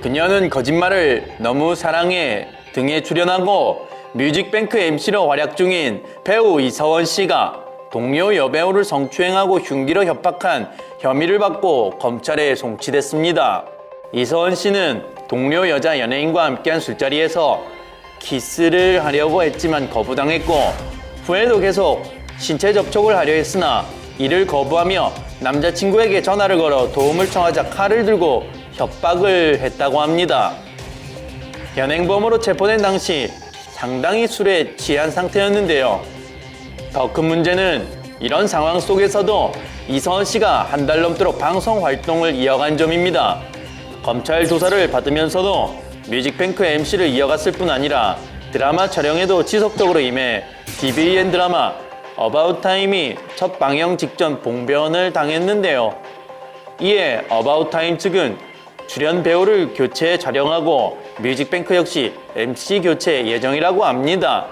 그녀는 거짓말을 너무 사랑해 등에 출연하고 뮤직뱅크 MC로 활약 중인 배우 이서원 씨가 동료 여배우를 성추행하고 흉기로 협박한 혐의를 받고 검찰에 송치됐습니다. 이서원 씨는 동료 여자 연예인과 함께한 술자리에서 키스를 하려고 했지만 거부당했고 후에도 계속 신체 접촉을 하려 했으나 이를 거부하며 남자친구에게 전화를 걸어 도움을 청하자 칼을 들고 협박을 했다고 합니다. 현행범으로 체포된 당시 상당히 술에 취한 상태였는데요. 더 큰 문제는 이런 상황 속에서도 이서원 씨가 한 달 넘도록 방송 활동을 이어간 점입니다. 검찰 조사를 받으면서도 뮤직뱅크 MC를 이어갔을 뿐 아니라 드라마 촬영에도 지속적으로 임해 TVN 드라마 어바웃 타임이 첫 방영 직전 봉변을 당했는데요. 이에 어바웃 타임 측은 출연 배우를 교체 촬영하고 뮤직뱅크 역시 MC 교체 예정이라고 합니다.